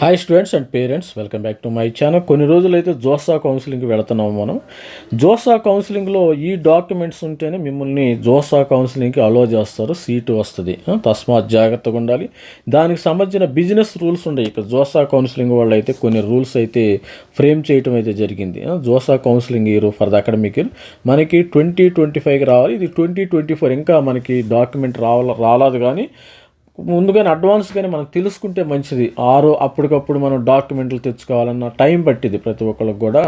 Hi students and parents welcome back to my channel కొన్ని రోజులైతే JoSAA కౌన్సిలింగ్కి వెళుతున్నాము మనం. జోసా కౌన్సిలింగ్లో ఈ డాక్యుమెంట్స్ ఉంటేనే మిమ్మల్ని జోసా కౌన్సిలింగ్కి అలో చేస్తారు సీటు వస్తుంది. తస్మాత్ జాగ్రత్తగా ఉండాలి. దానికి సంబంధించిన బిజినెస్ రూల్స్ ఉన్నాయి ఇక్కడ జోసా కౌన్సిలింగ్ వాళ్ళు అయితే కొన్ని రూల్స్ అయితే ఫ్రేమ్ చేయటం అయితే జరిగింది. JoSAA counselling year for the academic year మనకి ట్వంటీ ట్వంటీ ఫైవ్కి రావాలి. ఇది ట్వంటీ ట్వంటీ ఫోర్ ఇంకా మనకి డాక్యుమెంట్ రావాల రాలేదు కానీ ముందుగానే అడ్వాన్స్గానే మనం తెలుసుకుంటే మంచిది. ఆరో అప్పటికప్పుడు మనం డాక్యుమెంట్లు తెచ్చుకోవాలన్న టైం పట్టింది ప్రతి ఒక్కరికి కూడా.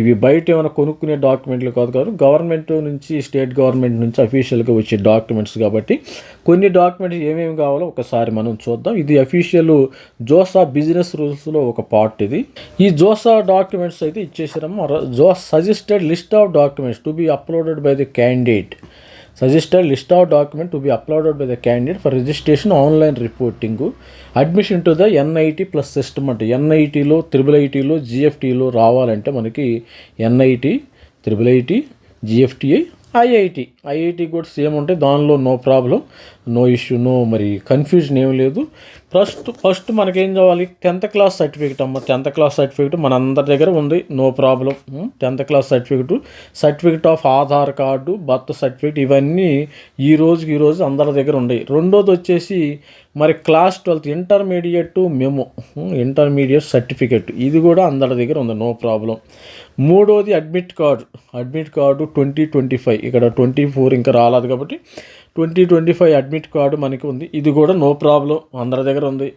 ఇవి బయట ఏమైనా కొనుక్కునే డాక్యుమెంట్లు కాదు కాదు గవర్నమెంట్ నుంచి స్టేట్ గవర్నమెంట్ నుంచి అఫీషియల్గా వచ్చే డాక్యుమెంట్స్ కాబట్టి కొన్ని డాక్యుమెంట్స్ ఏమేమి కావాలో ఒకసారి మనం చూద్దాం. ఇది అఫీషియల్ జోసా బిజినెస్ రూల్స్లో ఒక పార్ట్ ఇది. ఈ జోసా డాక్యుమెంట్స్ అయితే ఇచ్చేసారమ్మా జో suggested list of documents to be uploaded by the candidate. Suggested list of document to be uploaded by the candidate for registration online reporting. Admission to the NIT plus system అంటే ఎన్ఐటీలో triple ఐటీలో జిఎఫ్టీలో రావాలంటే మనకి NIT triple IT GFTI IIT IIT కూడా same ఉంటాయి. దానిలో no problem no issue no మరి కన్ఫ్యూజన్ ఏం లేదు. ఫస్ట్ ఫస్ట్ మనకేం కావాలి? టెన్త్ క్లాస్ సర్టిఫికేట్ అమ్మ. టెన్త్ క్లాస్ సర్టిఫికేట్ మన అందరి దగ్గర ఉంది. No problem tenth class certificate certificate of Aadhaar card birth certificate ఇవన్నీ ఈ రోజుకి ఈ రోజు అందరి దగ్గర ఉన్నాయి. రెండోది వచ్చేసి మరి class twelfth intermediate memo intermediate certificate ఇది కూడా అందరి దగ్గర ఉంది. నో ప్రాబ్లం మూడోది admit card admit card twenty twenty five ఇక్కడ ట్వంటీ ఫోర్ ఇంకా రాలేదు కాబట్టి twenty twenty five admit card మనకి ఉంది. ఇది కూడా నో ప్రాబ్లం. అందరి దగ్గర ఉంది.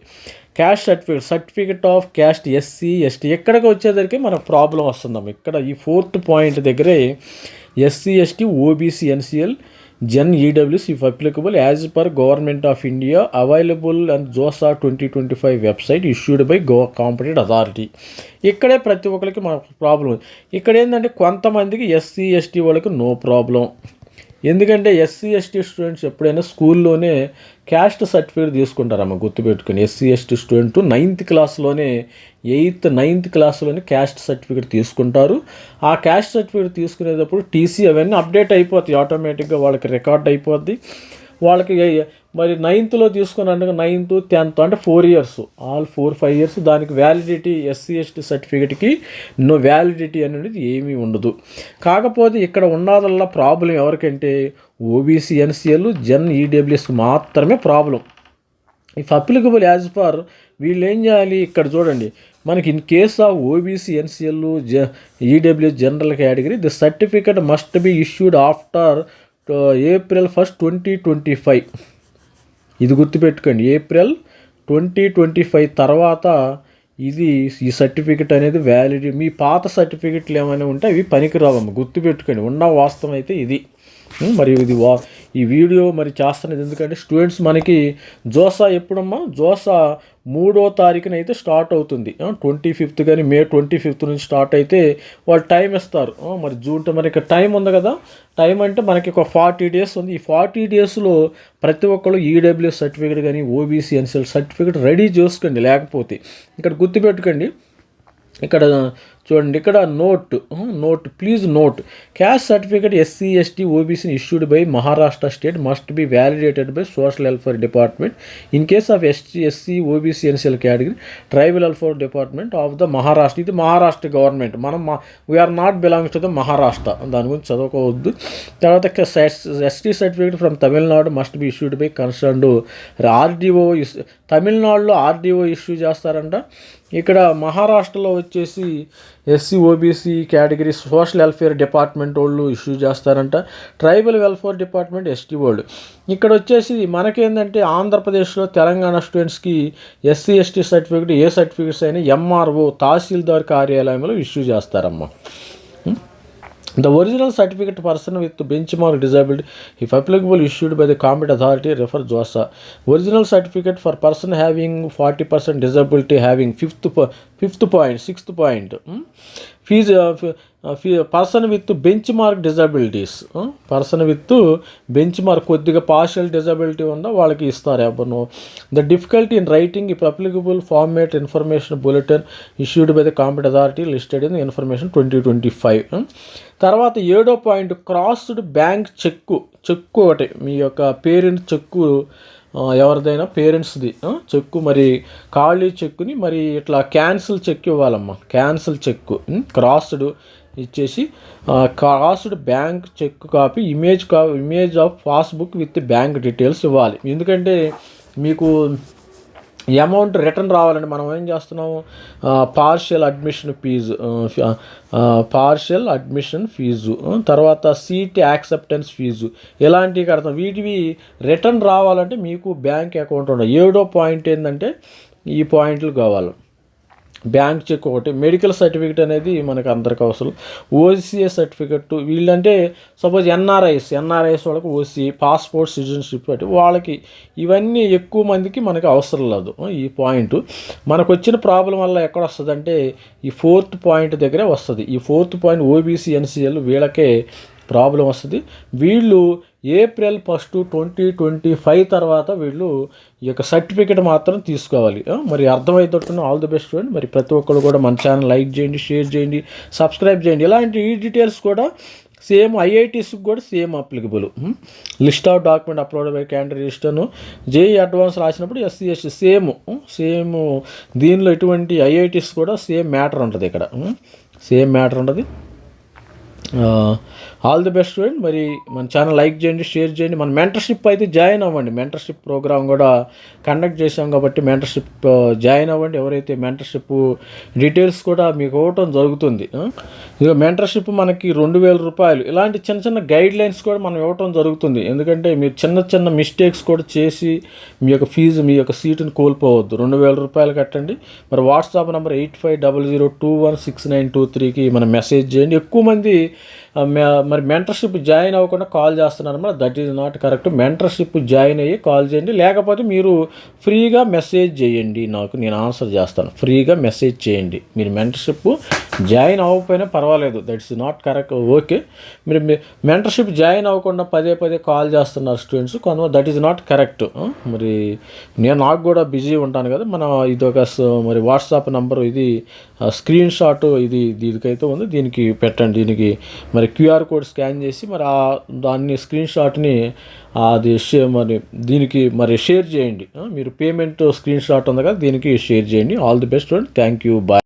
Cash certificate certificate of caste SC ST ఎక్కడికి వచ్చేసరికి మనకు ప్రాబ్లం వస్తుందమ్మ ఇక్కడ ఈ ఫోర్త్ పాయింట్ దగ్గరే SC ST OBC NCL GEN EWS if applicable as per government of India available and JoSAA twenty twenty five website issued by go competent authority ఇక్కడే ప్రతి ఒక్కరికి మనకు ప్రాబ్లం ఉంది. ఇక్కడ ఏంటంటే కొంతమందికి ఎస్సీ ఎస్టీ వాళ్ళకి నో ప్రాబ్లం. ఎందుకంటే ఎస్సీ ఎస్టీ స్టూడెంట్స్ ఎప్పుడైనా స్కూల్లోనే క్యాస్ట్ సర్టిఫికేట్ తీసుకుంటారమ్మ గుర్తుపెట్టుకుని. ఎస్సీ ఎస్టీ స్టూడెంట్ నైన్త్ క్లాస్లోనే ఎయిత్ నైన్త్ క్లాస్లోనే క్యాస్ట్ సర్టిఫికేట్ తీసుకుంటారు. ఆ క్యాస్ట్ సర్టిఫికేట్ తీసుకునేటప్పుడు టీసీ అవన్నీ అప్డేట్ అయిపోతాయి. ఆటోమేటిక్గా వాళ్ళకి రికార్డ్ అయిపోద్ది. వాళ్ళకి మరి నైన్త్లో తీసుకుని అంటే నైన్త్ టెన్త్ అంటే four years all four five years దానికి వ్యాలిడిటీ ఎస్సీ ఎస్టీ సర్టిఫికేట్కి నో వ్యాలిడిటీ అనేది ఏమీ ఉండదు. కాకపోతే ఇక్కడ ఉన్నదల్లా ప్రాబ్లం ఎవరికంటే ఓబీసీ ఎన్సీఎల్ జెన్ ఈడబ్ల్యూఎస్కి మాత్రమే problem if applicable as per వీళ్ళు ఏం చేయాలి ఇక్కడ చూడండి. మనకి in case of OBC NCL జ EWS general category the certificate must be issued after April first twenty twenty five ఇది గుర్తుపెట్టుకోండి ఏప్రిల్ ట్వంటీ ట్వంటీ ఫైవ్ తర్వాత ఇది ఈ సర్టిఫికెట్ అనేది వ్యాలిడ్ మీ పాత సర్టిఫికెట్లు ఏమైనా ఉంటే అవి పనికిరావమ్మ. గుర్తుపెట్టుకోండి ఉన్న వాస్తవం అయితే ఇది. మరియు ఇది వా ఈ వీడియో మరి చేస్తున్నది ఎందుకంటే స్టూడెంట్స్ మనకి జోసా ఎప్పుడమ్మా? జోసా మూడో తారీఖున అయితే స్టార్ట్ అవుతుంది. ట్వంటీ ఫిఫ్త్ కానీ మే ట్వంటీ ఫిఫ్త్ నుంచి స్టార్ట్ అయితే వాళ్ళు టైం ఇస్తారు. మరి జూన్ మనకి టైం ఉంది కదా? టైం అంటే మనకి ఒక ఫార్టీ డేస్ ఉంది. ఈ ఫార్టీ డేస్లో ప్రతి ఒక్కళ్ళు ఈడబ్ల్యూఎస్ సర్టిఫికేట్ కానీ ఓబీసీ ఎన్సీఎల్ సర్టిఫికేట్ రెడీ చేసుకోండి లేకపోతే. ఇక్కడ గుర్తుపెట్టుకోండి. ఇక్కడ చూడండి ఇక్కడ note note please note caste certificate SC ST OBC issued by Maharashtra state must be validated by social welfare department in case of ST SC OBC NCL category tribal welfare department of the Maharashtra ఇది Maharashtra government మనం we are not belongs to the Maharashtra దాని గురించి చదువుకోవద్దు. తర్వాత ST certificate from Tamil Nadu must be issued by concerned RDO తమిళనాడులో RDO issue చేస్తారంట. ఇక్కడ మహారాష్ట్రలో వచ్చేసి SC OBC category social welfare department వాళ్ళు ఇష్యూ చేస్తారంట. ట్రైబల్ వెల్ఫేర్ డిపార్ట్మెంట్ ఎస్టీ వాళ్ళు. ఇక్కడ వచ్చేసి మనకేందంటే ఆంధ్రప్రదేశ్లో తెలంగాణ స్టూడెంట్స్కి ఎస్సీ ఎస్టీ సర్టిఫికేట్ ఏ సర్టిఫికేట్స్ అయినా ఎంఆర్ఓ తహసీల్దార్ కార్యాలయంలో ఇష్యూ చేస్తారమ్మా. The original certificate person with benchmark disability, if applicable, issued by the competent authority, refer JOSA. Original certificate for person having 40% disability, having fifth po- fifth point, sixth point. Hmm? Fees, uh, f- uh, fee- person with benchmark disabilities, uh, person with benchmark కొద్దిగా partial disability ఉందా వాళ్ళకి ఇస్తారు ఎవరు the difficulty in writing if applicable format information bulletin issued by the competent authority listed in information twenty twenty five తర్వాత ఏడో point crossed bank cheque. Cheque ఒకటి. మీ యొక్క పేరెంట్ చెక్కు ఎవరిదైనా పేరెంట్స్ది చెక్కు మరి ఖాళీ చెక్కుని మరి ఇట్లా cancel cheque ఇవ్వాలమ్మా. Cancel cheque. Crossed ఇచ్చేసి crossed bank cheque copy image కా image of passbook with bank details ఇవ్వాలి. ఎందుకంటే మీకు ఈ అమౌంట్ రిటర్న్ రావాలంటే మనం ఏం చేస్తున్నాము? Partial admission fee partial admission fee తర్వాత సీట్ యాక్సెప్టెన్స్ ఫీజు ఇలాంటివి కడతాం. వీటివి రిటర్న్ రావాలంటే మీకు బ్యాంక్ అకౌంట్ ఉండాలి. ఏడో పాయింట్ ఏంటంటే ఈ పాయింట్లు కావాలి. బ్యాంక్ చెక్ ఒకటి మెడికల్ సర్టిఫికేట్ అనేది మనకు అందరికి అవసరం. ఓసీఏ సర్టిఫికెట్ వీళ్ళంటే సపోజ్ ఎన్ఆర్ఐస్ ఎన్ఆర్ఐస్ వాళ్ళకి ఓసీ పాస్పోర్ట్ సిటిజన్షిప్ అంటే వాళ్ళకి ఇవన్నీ ఎక్కువ మందికి మనకి అవసరం లేదు. ఈ పాయింట్. మనకు వచ్చిన ప్రాబ్లం వల్ల ఎక్కడ వస్తుంది అంటే ఈ ఫోర్త్ పాయింట్ దగ్గరే వస్తుంది. ఈ ఫోర్త్ పాయింట్ ఓబీసీ ఎన్సీఎల్ వీళ్ళకే ప్రాబ్లం వస్తుంది. వీళ్ళు April first twenty twenty five తర్వాత వీళ్ళు ఈ యొక్క సర్టిఫికేట్ మాత్రం తీసుకోవాలి. మరి అర్థమవుతుంటున్న ఆల్ ది బెస్ట్ చూడండి మరి ప్రతి ఒక్కరు కూడా మన ఛానల్ లైక్ చేయండి షేర్ చేయండి సబ్స్క్రైబ్ చేయండి. ఇలాంటి ఈ డీటెయిల్స్ కూడా సేమ్ ఐఐటీస్కి కూడా same applicable list of document upload by candidate రిజిస్టర్ను JEE advance రాసినప్పుడు ఎస్సీ ఎస్టీ సేమ్ సేమ్ దీనిలో ఎటువంటి ఐఐటీస్ కూడా సేమ్ మ్యాటర్ ఉంటుంది ఇక్కడ. సేమ్ మ్యాటర్ ఉంటుంది. ఆల్ ది బెస్ట్ స్టూడెంట్ మరి మన ఛానల్ లైక్ చేయండి షేర్ చేయండి. మన మెంటర్షిప్ అయితే జాయిన్ అవ్వండి. మెంటర్షిప్ ప్రోగ్రామ్ కూడా కండక్ట్ చేసాం కాబట్టి మెంటర్షిప్ జాయిన్ అవ్వండి. ఎవరైతే మెంటర్షిప్ డీటెయిల్స్ కూడా మీకు ఇవ్వటం జరుగుతుంది ఇక మెంటర్షిప్ మనకి రెండు వేల రూపాయలు. ఇలాంటి చిన్న చిన్న గైడ్ లైన్స్ కూడా మనం ఇవ్వటం జరుగుతుంది. ఎందుకంటే మీరు చిన్న చిన్న మిస్టేక్స్ కూడా చేసి మీ యొక్క ఫీజు మీ యొక్క సీటుని కోల్పోవద్దు. రెండు వేల రూపాయలు కట్టండి. మరి WhatsApp number eight five double zero two one six nine two త్రీకి మనం మెసేజ్ చేయండి. ఎక్కువ మంది మరి మెంటర్షిప్ జాయిన్ అవ్వకుండా కాల్ చేస్తున్నారు అన్నమాట. That is not correct mentorship join అయ్యి కాల్ చేయండి. లేకపోతే మీరు ఫ్రీగా మెసేజ్ చేయండి నాకు. నేను ఆన్సర్ చేస్తాను. ఫ్రీగా మెసేజ్ చేయండి. మీరు మెంటర్షిప్ జాయిన్ అవ్వకపోయినా పర్వాలేదు. దట్స్ నాట్ కరెక్ట్ ఓకే మీరు మెంటర్షిప్ జాయిన్ అవ్వకుండా పదే పదే కాల్ చేస్తున్నారు స్టూడెంట్స్ కొంత దట్ ఈజ్ నాట్ కరెక్ట్ మరి నేను నాకు కూడా బిజీ ఉంటాను కదా. మన ఇది ఒక మరి వాట్సాప్ నంబరు ఇది స్క్రీన్ షాట్ ఇది దీనికైతే ఉంది. దీనికి పెట్టండి. దీనికి మరి క్యూఆర్ కోడ్ స్కాన్ చేసి మరి ఆ దాన్ని స్క్రీన్ షాట్ని అది షే మరి దీనికి మరి షేర్ చేయండి. మీరు పేమెంట్ స్క్రీన్ షాట్ ఉంది కదా దీనికి షేర్ చేయండి. All the best thank you bye